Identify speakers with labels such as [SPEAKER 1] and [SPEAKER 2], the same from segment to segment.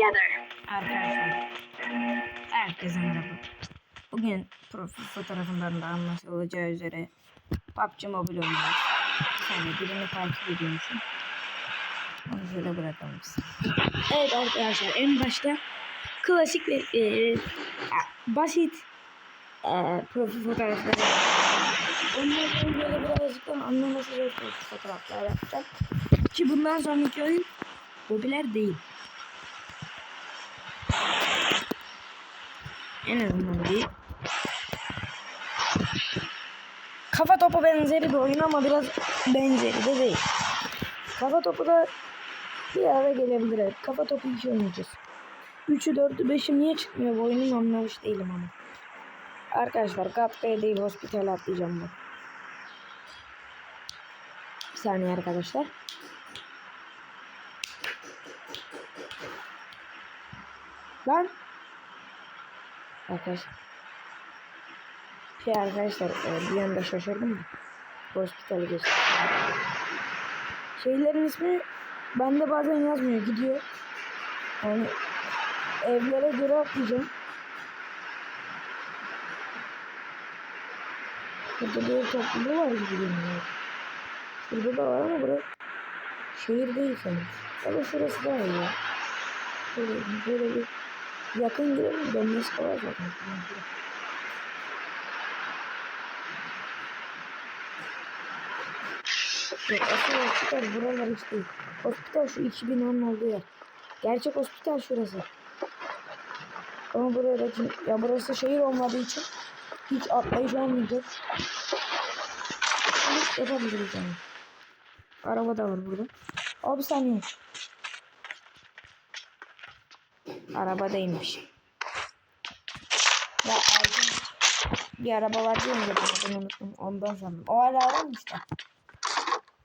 [SPEAKER 1] together.
[SPEAKER 2] Arkadaşlar, herkese merhaba. Bugün profil fotoğrafından da anlaşılacağı üzere PUBG Mobile oynuyoruz. Bir saniye birini takip ediyormuşum. Onu şöyle bırakalım biz. Evet arkadaşlar en başta klasik ve e, basit e, profil fotoğrafları Onlardan böyle birazcık anlaması zor profil fotoğraflar. Ki bundan sonraki oyun popüler değil. En azından değil. Kafa topu benzeri bir oyun ama biraz benzeri de değil. Kafa topu da bir ara gelebilir. Kafa topu hiç oynayacağız. 3'ü 4'ü 5'i niye çıkmıyor bu oyunun anlamış değilim ama. Arkadaşlar Gatka'ya değil hospital atlayacağım ben. Bir saniye arkadaşlar. Lan Arkadaşlar. Şey arkadaşlar e, bir anda şaşırdım da. Hospitali geçtim. Şeylerin ismi bende bazen yazmıyor gidiyor. Yani evlere göre atlayacağım. Burada bir topluluğu var gibi görünüyor. Burada da var ama burası şehir değil sanırım. Ya da şurası daha iyi. Böyle, böyle bir yakın girelim dönmesi kolay zaten. Yok asıl hospital buralar hiç değil. Hospital şu iki binanın olduğu yer. Gerçek hospital şurası. Ama buraya ya burası şehir olmadığı için hiç atlayış olmayacak. Yapabiliriz yani. Araba da var burada. Abi saniye. Araba değilmiş. Ya aldım. Bir araba var diyorum ya ben unuttum. Ondan sandım. O hala varmış da.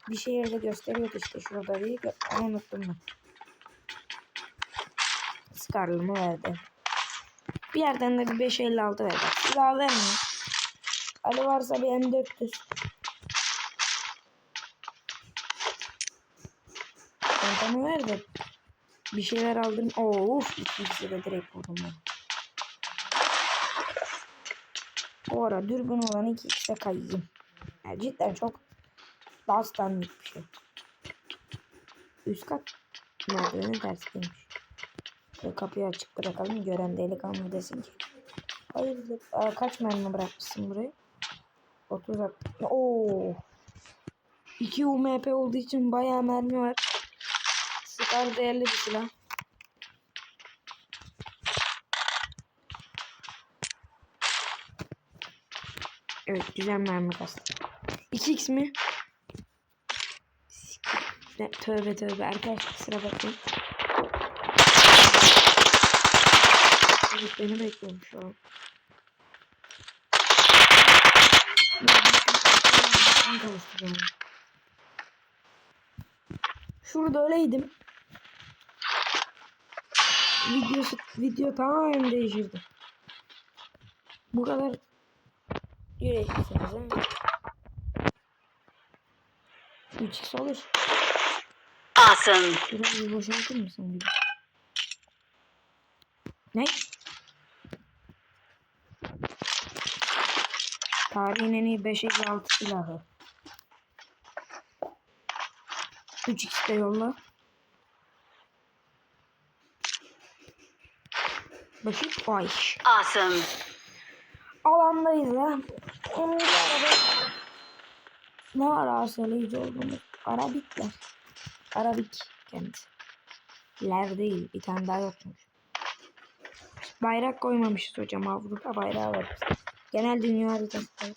[SPEAKER 2] Bir şehirde gösteriyordu işte şurada diye. gö- Onu unuttum ben. Scarlet'ımı verdi. Bir yerden de bir 556 verdi. Silah vermiyor. Ali varsa bir M400. Çantamı verdi. Bir şeyler aldım. Oo, Of ikisi de direkt vurdum ben. O ara dürbün olan iki ikisi kayayım. Yani cidden çok daha standart bir şey. Üst kat merdivenin tersiymiş. Şöyle kapıyı açık bırakalım. Gören delikanlı desin ki. Hayırdır? Aa, kaç mermi bırakmışsın buraya? 30 at. Oo. 2 UMP olduğu için bayağı mermi var. Scar değerli bir silah. Evet güzel mermi kastı. 2x mi? Ne, tövbe tövbe arkadaşlar sıra bakmayın. Evet beni bekliyorum şu. Şurada öyleydim. Videosu, video tamamen değişirdi. Bu kadar yüreklisiniz ha. 3x olur.
[SPEAKER 1] Awesome.
[SPEAKER 2] Biraz bir boşaltır mısın bir? Ne? Tarihin en iyi 556 silahı. 3x de yolla. Bakayım. Ay.
[SPEAKER 1] Awesome.
[SPEAKER 2] Alandayız ha. Onun. Ne var arsalayıcı olduğumuz? Arabikler. Arabik kendisi. Ler değil. Bir tane daha yokmuş. Bayrak koymamışız hocam. Avrupa bayrağı var. Genel dünya haritası.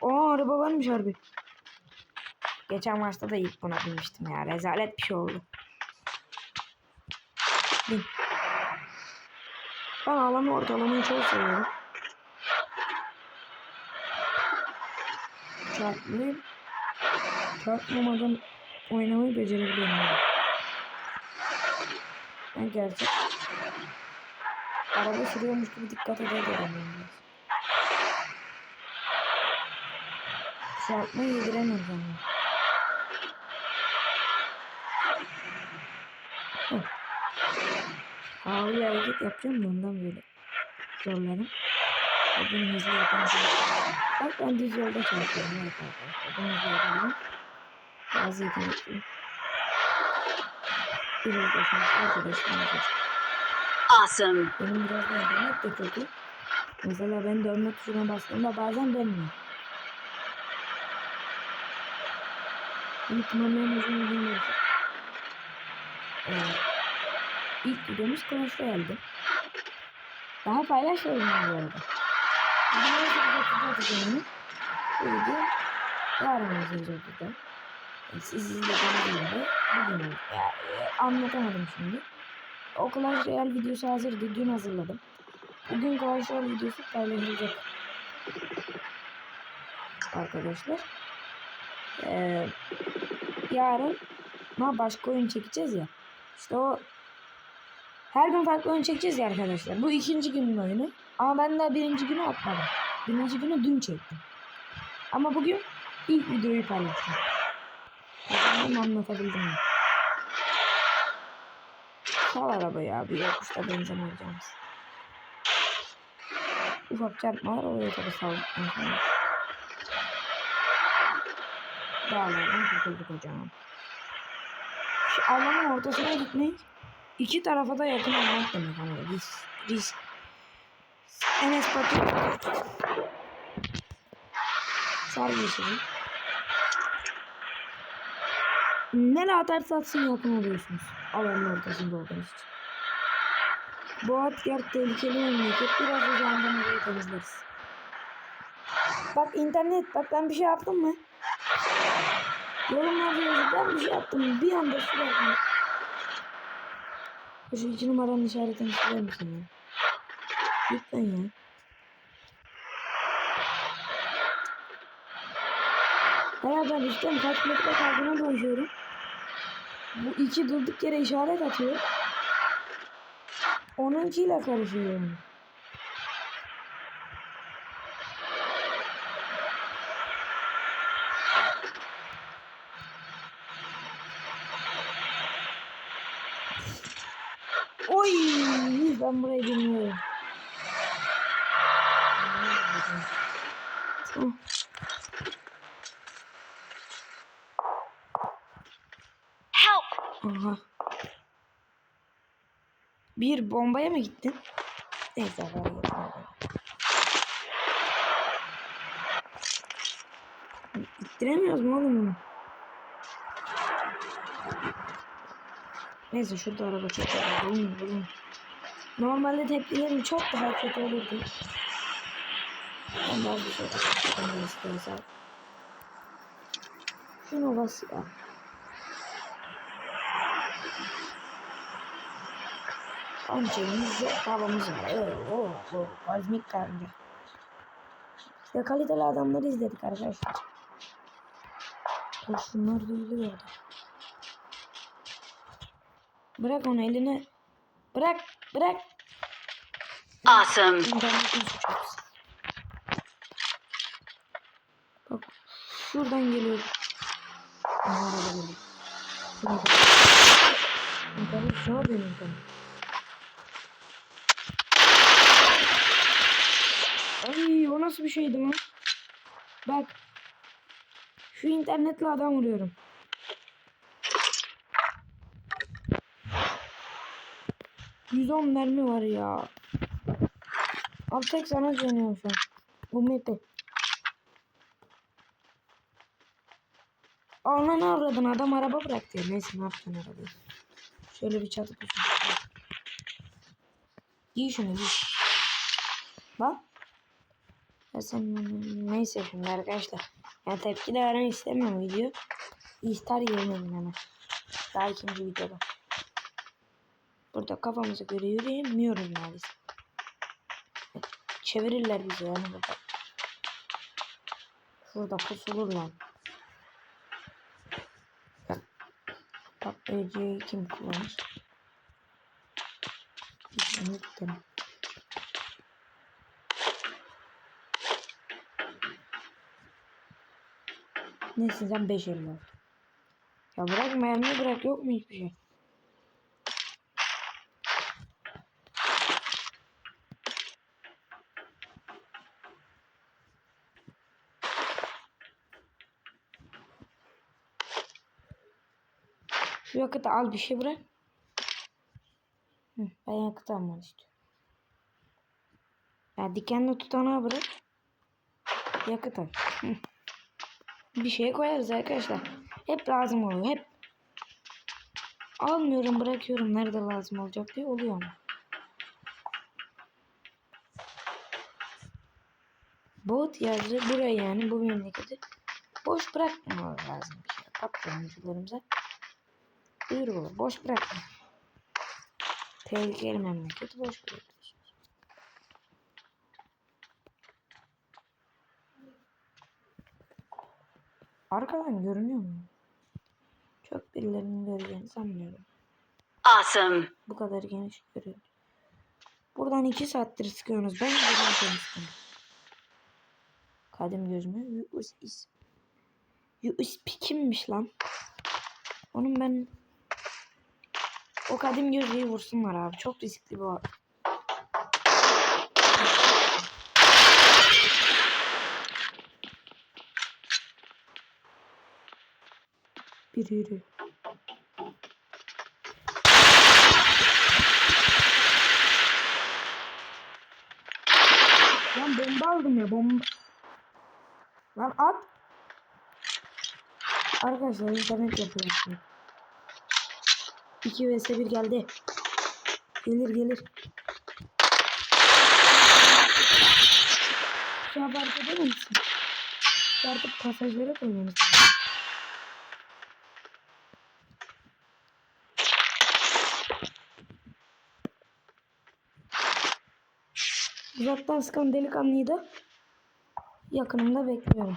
[SPEAKER 2] Oo araba varmış harbi. Geçen maçta da ilk buna binmiştim ya. Rezalet bir şey oldu. Bin. Ben alanı ortalamayı çok seviyorum. Çarpmayı çarpmamadan oynamayı becerebiliyorum. Yani. Ben gerçek araba sürüyormuş gibi dikkat edebilirim. Çarpmayı yediremiyorum. Havalı hareket yapacağım da ondan böyle zorlarım. Ve bunu hızlı yapınca. Bak ben düz yolda çarpıyorum. Evet arkadaşlar. Bunu hızlı yapalım. Bazı yetenekliyim. Biraz da şans arkadaşım.
[SPEAKER 1] Awesome.
[SPEAKER 2] Benim biraz da internet de kötü. Mesela ben dönme tuşuna bastığımda bazen dönmüyor. İlk tamamen uzun. Ee, ilk videomuz Clash Royale'di. Daha ben bu arada. Bugün 18.30'da atacağım. Bu video yarın 18.30'da. E, Siz izlediğiniz gibi bugün e, anlatamadım şimdi. O Clash Royale videosu hazırdı. Dün hazırladım. Bugün Clash Royale videosu paylaşılacak. Arkadaşlar. Ee, yarın ma başka oyun çekeceğiz ya. İşte o her gün farklı oyun çekeceğiz ya arkadaşlar. Bu ikinci günün oyunu. Ama ben daha birinci günü atmadım. Birinci günü dün çektim. Ama bugün ilk videoyu paylaştım. Bakalım anlatabildim mi? Sal arabayı abi yokuşta benzin alacağımız. Ufak çarpmalar oluyor tabi saldıktan sonra. Dağlardan kurtulduk hocam. Şu alanın ortasına gitmek iki tarafa da yakın olmak demek ama risk. risk. Enes Batur. Yeşili. Nereye atarsa atsın yakın oluyorsunuz. Alanın ortasında olduğunuz için. Bu at yer tehlikeli memleket. Biraz da jandarma orayı temizleriz. Bak internet bak ben bir şey yaptım mı? Yorumlarda yazıp ben bir şey yaptım? Bir anda sürekli. Şu iki numaranın işaretini siler misin ya? Lütfen ya. Beraber üstten kaç metre kaldığına bakıyorum. Bu iki durduk yere işaret atıyor. Onunkiyle karışıyor yani. Oy ben burayı bilmiyorum.
[SPEAKER 1] Help!
[SPEAKER 2] Aha. Bir bombaya mı gittin? Neyse var İttiremiyoruz mu oğlum bunu? Neyse şurada araba çok. Normalde tepkilerim çok daha kötü olurdu. Daha bir şey yapmak istiyorsam. Şunu bas ya. Hançerimiz yok, tavamız var. Evet, oh, oh, kozmik karınca. İşte kaliteli adamları izledik arkadaşlar. Dur şunlar duyuluyor orada. Bırak onu eline. Bırak, bırak.
[SPEAKER 1] Awesome.
[SPEAKER 2] İnternetin suçu hepsi. Bak, şuradan geliyor. İnternet ne yapıyor internet? Ay o nasıl bir şeydi lan? Bak. Şu internetle adam vuruyorum. ...110 mermi var ya. Abi tek sana güveniyorum şu an. Bu map'e. Ananı avradın adam araba bıraktı. ya. Neyse ne yapacaksın arabayı. Şöyle bir çatı pusun. Giy şunu giy. Bak. Ya sen neyse şimdi arkadaşlar. Yani tepki de veren istemiyorum video. İhtar yemeyin hemen. Daha ikinci videoda. Burada kafamıza göre yürüyemiyoruz maalesef. Çevirirler bizi yani burada. Şurada pusulurlar. Bak EC'yi kim kullanır? Gidelim. Neyse sen 5 elli. Ya bırak mermi bırak yok mu hiçbir şey? Şu yakıtı al bir şey bırak. Ben yakıt almak istiyorum. Ya dikenli tutanağı bırak. Yakıt al. Bir şey koyarız arkadaşlar. Hep lazım oluyor. Hep. Almıyorum bırakıyorum. Nerede lazım olacak diye oluyor ama. Boğut yazı buraya yani bu memleketi boş bırakmamalı lazım bir şey. Patroncularımıza duyurulur. Boş bırakma. Tehlikeli memleketi boş bırakıyorsunuz. Arkadan görünüyor mu? Çok birilerinin göreceğini sanmıyorum.
[SPEAKER 1] Awesome.
[SPEAKER 2] Bu kadar geniş görüyor. Buradan iki saattir sıkıyorsunuz. Ben buradan konuştum. Kadim göz mü? USB. USB kimmiş lan? Onun ben o kadim gözlüğü vursunlar abi. Çok riskli bu. Bir yürü. Lan bomba aldım ya bomba. Lan at. Arkadaşlar internet yapıyorum. 2 vs 1 geldi. Gelir gelir. Şu an fark eder misin? Artık pasajlara koymamız lazım. Uzaktan sıkan delikanlıyı da yakınımda bekliyorum.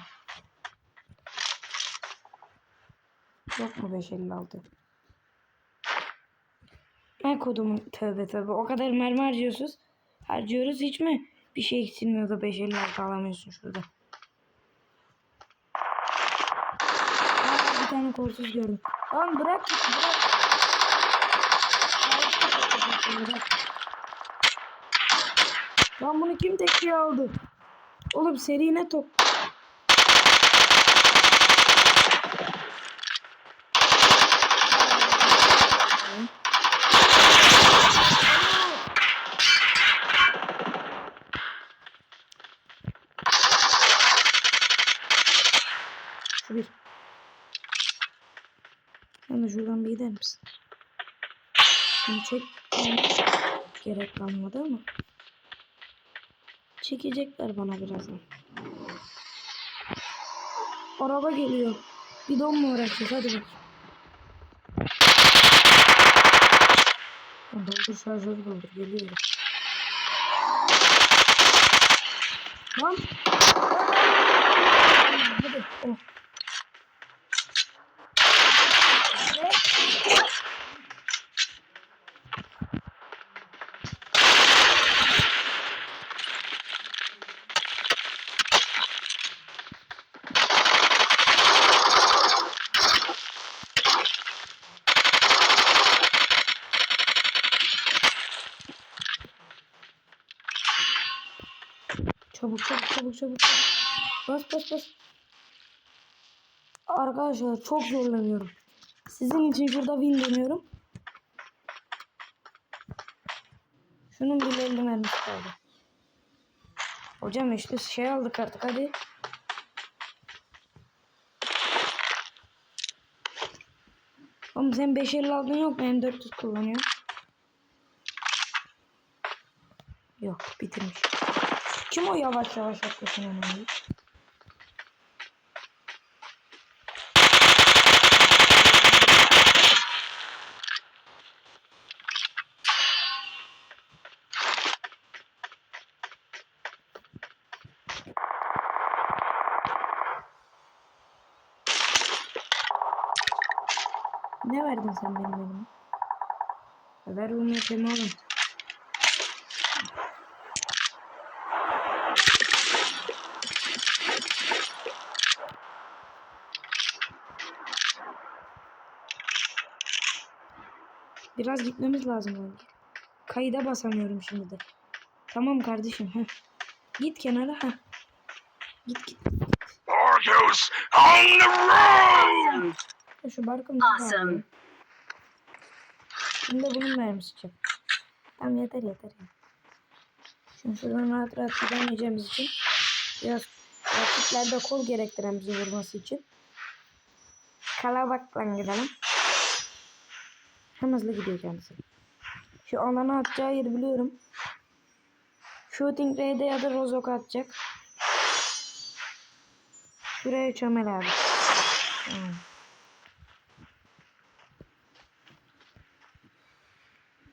[SPEAKER 2] Yok mu 556? Ne kodumun tövbe tövbe o kadar mermi harcıyorsunuz. Harcıyoruz hiç mi bir şey eksilmiyor da 556 alamıyorsun şurada. Aa, bir tane kolsuz gördüm. Lan bırak bırak. Lan bunu kim tekliğe aldı? Oğlum seri ne top? Şu bir. Sen de şuradan bir gider misin? Şimdi çek. Gerek kalmadı ama. Çekecekler bana birazdan. Araba geliyor. Bidon mu uğraşacağız? Hadi. Ya Doldur şarjörü doldur. Geliyorum. Lan. Hadi. Oh. Çabuk çabuk çabuk çabuk. Bas bas bas. Arkadaşlar çok zorlanıyorum. Sizin için şurada win deniyorum. Şunun bile 50 mermisi kaldı. Hocam işte şey aldık artık hadi. Oğlum sen 550 aldın yok mu? M400 kullanıyor. Yok bitirmiş. Kim o yavaş yavaş yaklaşan önemli? Ne verdin sen benim elime? Ver onu yapayım oğlum. Biraz gitmemiz lazım bence. Kayıda basamıyorum şimdi de. Tamam kardeşim. Heh. Git kenara. Heh. Git git.
[SPEAKER 3] Argos on the road!
[SPEAKER 2] Şu barkın
[SPEAKER 1] Awesome.
[SPEAKER 2] Şimdi bunun mermisi çık. Tamam yeter yeter. Şimdi şuradan rahat rahat gidemeyeceğimiz için biraz rakiplerde kol gerektiren bizi vurması için kalabakla gidelim. Hem hızlı gidiyor kendisi. Şu alana atacağı yeri biliyorum. Shooting Ray'de ya da Rozok atacak. Şuraya çömel abi.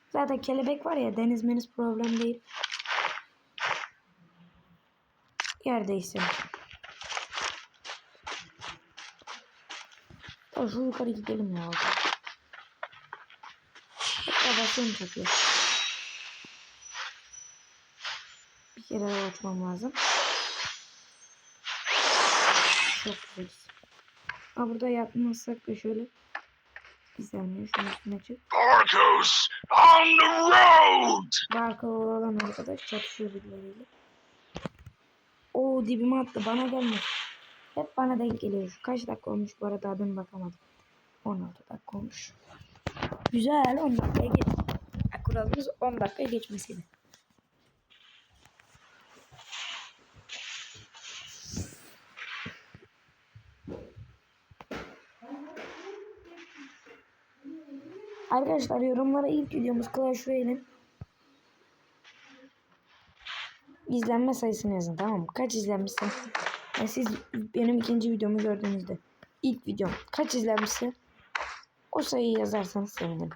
[SPEAKER 2] Zaten kelebek var ya deniz meniz problem değil. Yerdeyse. Şu yukarı gidelim ya. Basıyorum çakıyor. Bir kere daha uçmam lazım. Çok güzel. Ha burada yapmazsak da şöyle. Bir saniye şunun üstüne çık.
[SPEAKER 3] Barcos on the road!
[SPEAKER 2] Barka olan arkadaş çatışıyor birileriyle. Oo dibime attı bana gelmez. Hep bana denk geliyor. Kaç dakika olmuş bu arada adım bakamadım. 16 dakika olmuş. Güzel 10 dakikaya geç. Kuralımız 10 dakika geçmesiydi. Arkadaşlar yorumlara ilk videomuz Clash Royale'in izlenme sayısını yazın tamam mı? Kaç izlenmişse. Yani siz benim ikinci videomu gördüğünüzde ilk videom kaç izlenmişse o sayıyı yazarsanız sevinirim.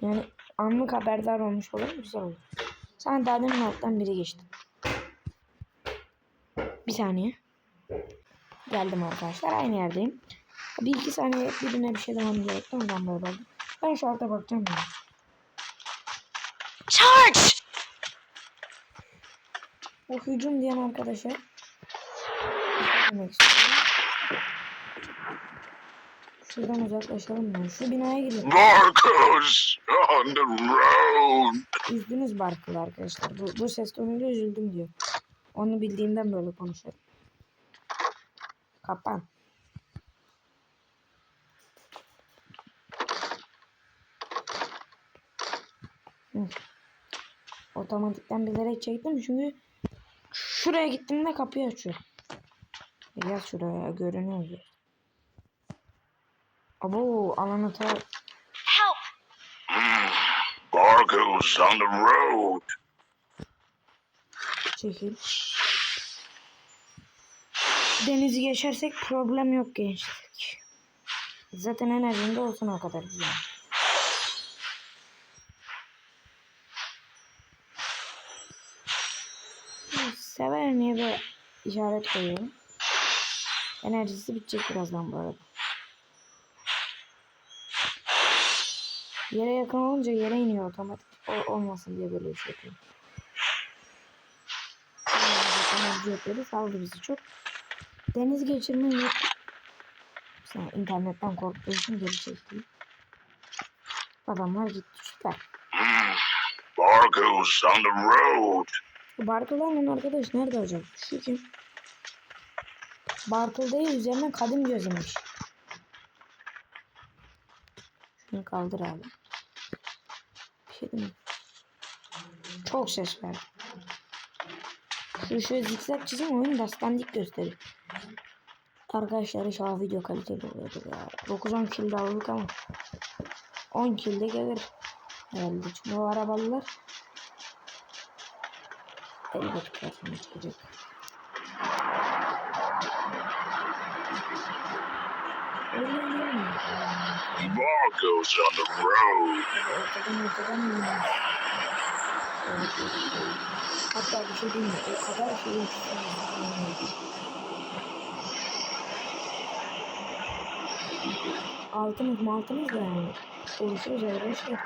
[SPEAKER 2] Yani anlık haberdar olmuş olur güzel olur. Sana daha demin alttan biri geçti. Bir saniye. Geldim arkadaşlar aynı yerdeyim. Bir iki saniye birine bir şey demem gerekti ondan böyle oldu. Ben şu alta bakacağım ya.
[SPEAKER 1] Charge!
[SPEAKER 2] O hücum diyen arkadaşa şey demek istiyorum. Şuradan uzaklaşalım ya. Şu binaya gidelim.
[SPEAKER 3] Barcos on the road!
[SPEAKER 2] Üzdünüz Barkı'lı arkadaşlar. Bu, bu ses tonuyla üzüldüm diyor. Onu bildiğimden böyle konuşuyorum. Kapan. Hı. Otomatikten bilerek çektim çünkü şuraya gittiğimde kapıyı açıyor. Yaz şuraya görünüyor. Abo alanı ta
[SPEAKER 1] Help!
[SPEAKER 3] Barcos on the road!
[SPEAKER 2] Çekil. Denizi geçersek problem yok gençlik. Zaten enerjinde olsun o kadar güzel. Sever niye böyle işaret koyuyorum. Enerjisi bitecek birazdan bu arada. Yere yakın olunca yere iniyor otomatik. O, olmasın diye böyle bir şey yapıyorum. Enerji. Saldı bizi çok. Deniz geçirme yok. Sen internetten korktuğu için geri çekti. Adamlar gitti süper.
[SPEAKER 3] Barcos on the road!
[SPEAKER 2] Bartıl'dan arkadaş nerede hocam? Şu kim? Bartıl değil üzerine kadim gözükmüş. Şunu kaldır abi. Bir şey mi? Çok ses verdi. Şu şu zikzak çizim oyunu dastandik gösterir. Arkadaşlar inşallah video kaliteli oluyordur ya. 9-10 kill de aldık ama 10 kill de gelir. Herhalde çünkü o arabalılar elbet karşıma çıkacak. Öyle mi?
[SPEAKER 3] Barcos on the road!
[SPEAKER 2] Hatta bir Altımız da yani. Oluşuyoruz arkadaşlar.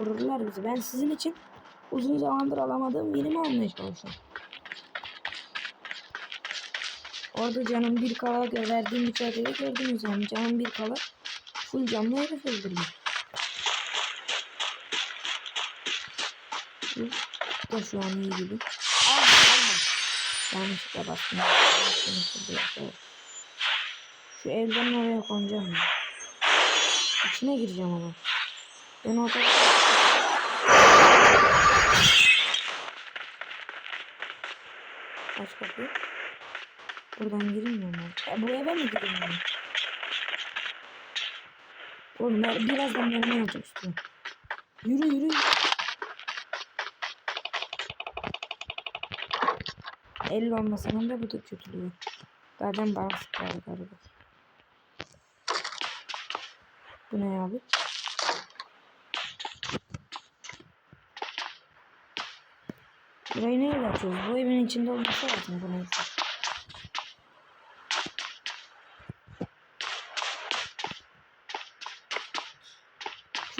[SPEAKER 2] Vururlar bizi. Ben sizin için uzun zamandır alamadığım birimi almaya çalışıyorum. Orada canım bir kala verdiğim mücadeleyi gördünüz yani. Canım bir kala full canlı herif öldürmüş. Bu da şu an iyi gibi. Yanlışlıkla bastım. Şu evden oraya konacağım. İçine gireceğim ama. Ben orada... Aç kapıyı. Buradan girilmiyor mu? E, buraya ben mi gireyim? Oğlum ben birazdan mermi alacağım üstüne. Yürü yürü. Elle olmasının da bu da kötülüğü. Zaten bana sıkar galiba. Bu ne abi? Burayı neyle açıyoruz? Bu evin içinde olması lazım bu neyse.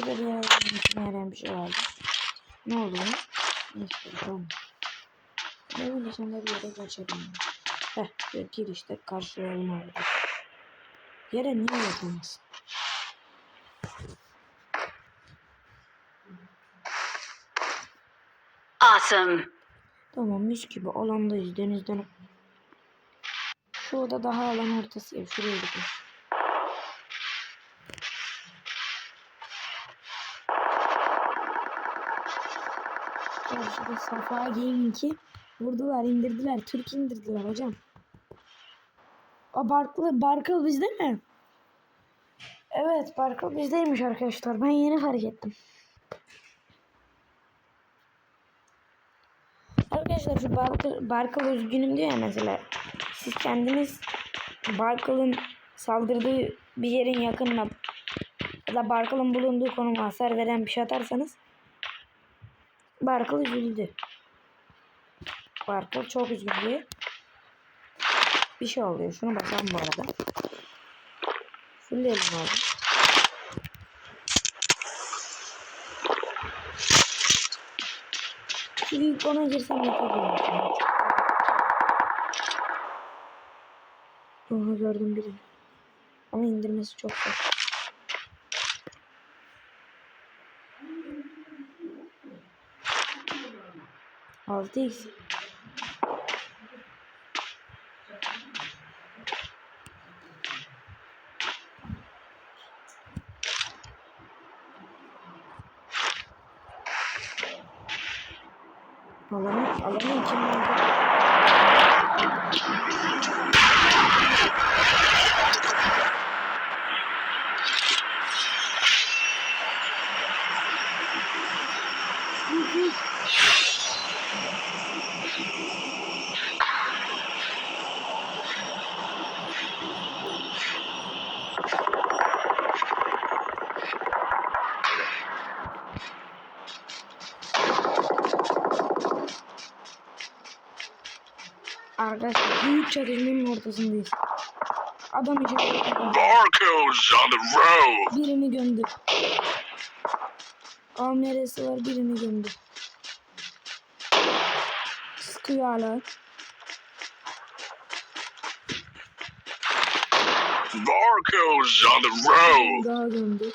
[SPEAKER 2] Şurada bir yere bir şey vardı. Ne buna? Neyse tamam. Ne bileyim sen de bir yere kaçırdım. Heh bir girişte karşılayalım abi. Yere niye yapılmasın?
[SPEAKER 1] Awesome.
[SPEAKER 2] Tamam mis gibi alandayız denizden. Şu oda daha alan ortası ya şuraya gidelim. Safa Gaming'i vurdular indirdiler. Türk indirdiler hocam. A Barklı, Barkıl bizde mi? Evet Barkıl bizdeymiş arkadaşlar. Ben yeni fark ettim. Arkadaşlar şu Barkıl, Barkıl üzgünüm diyor ya mesela. Siz kendiniz Barkıl'ın saldırdığı bir yerin yakınına ya da Barkıl'ın bulunduğu konuma hasar veren bir şey atarsanız Barkıl üzüldü. Barkıl çok üzüldü. Bir şey oluyor. Şunu basalım bu arada. Fulleyelim abi. Büyük ona girsem yapabilirim. Oha gördüm birini. Ama indirmesi çok zor. Altı x. Alanı, alanı içinden Arkadaşlar büyük çatışmanın ortasındayız. Adam içeri
[SPEAKER 3] Barco's on the road.
[SPEAKER 2] birini gömdü. Kamerası var birini gömdü. Sıkıyor hala.
[SPEAKER 3] Barco's on the road.
[SPEAKER 2] Daha gömdü.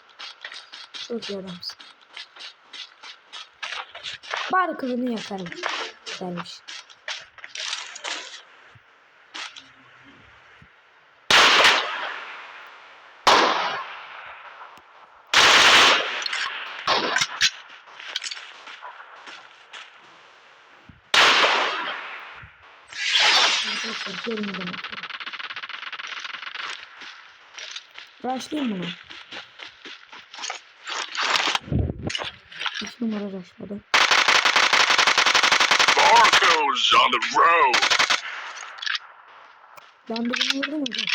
[SPEAKER 2] Çok iyi adamsın. Kılını yakarım. Gelmiş. Arkadaşlar görmeden yapıyorum. Rushlayayım bunu. Üç numara rushladı.
[SPEAKER 3] Barco's on the road.
[SPEAKER 2] Ben birini vurdum hocam.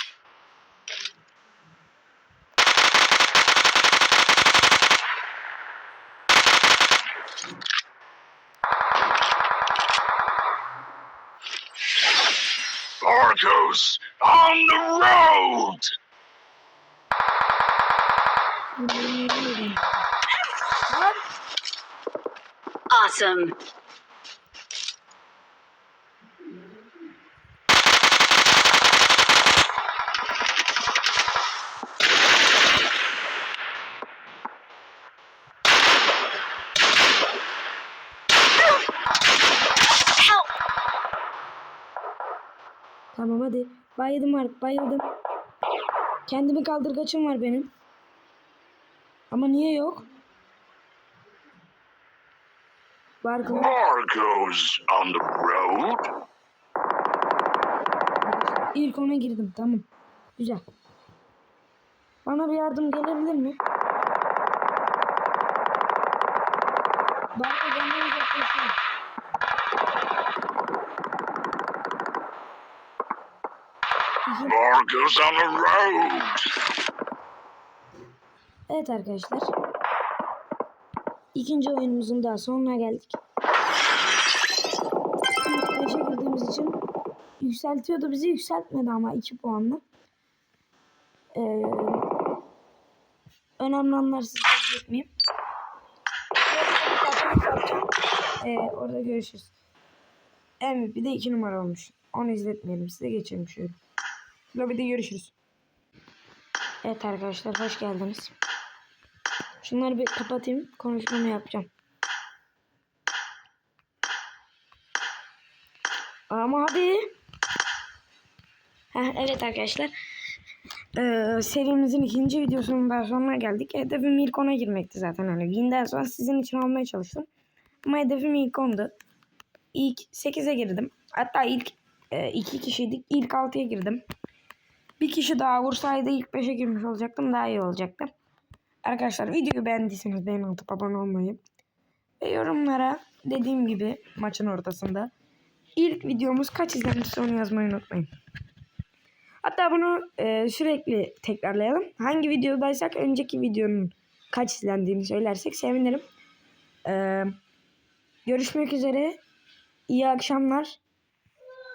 [SPEAKER 3] Barco's on the road.
[SPEAKER 2] Birini vurdum.
[SPEAKER 1] Awesome. Help!
[SPEAKER 2] Tamam hadi. Bayıldım artık bayıldım. Kendimi kaldırgaçım var benim. Ama niye yok? Barkın
[SPEAKER 3] Marco's on the road.
[SPEAKER 2] ilk ona girdim tamam. Güzel. Bana bir yardım gelebilir mi? Barkın benden uzaklaşma.
[SPEAKER 3] Marco's on the road.
[SPEAKER 2] Evet arkadaşlar. İkinci oyunumuzun daha sonuna geldik. Beşe girdiğimiz için yükseltiyordu bizi yükseltmedi ama 2 puanla. Ee, önemli anlar size etmeyeyim. Ee, orada görüşürüz. MVP de 2 numara olmuş. Onu izletmeyelim. Size geçelim şöyle. Lobby'de görüşürüz. Evet arkadaşlar hoş geldiniz. Şunları bir kapatayım. Konuşmamı yapacağım. Ama hadi. Heh, evet arkadaşlar. Ee, serimizin ikinci videosunun daha sonuna geldik. Hedefim ilk ona girmekti zaten. Hani Win'den sonra sizin için almaya çalıştım. Ama hedefim ilk ondu. İlk 8'e girdim. Hatta ilk 2 kişiydik. İlk 6'ya girdim. Bir kişi daha vursaydı ilk 5'e girmiş olacaktım. Daha iyi olacaktı. Arkadaşlar videoyu beğendiyseniz beğen atıp abone olmayı ve yorumlara dediğim gibi maçın ortasında ilk videomuz kaç izlenmişse onu yazmayı unutmayın. Hatta bunu e, sürekli tekrarlayalım. Hangi videodaysak önceki videonun kaç izlendiğini söylersek sevinirim. E, görüşmek üzere. İyi akşamlar.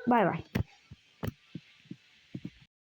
[SPEAKER 2] Bay bay.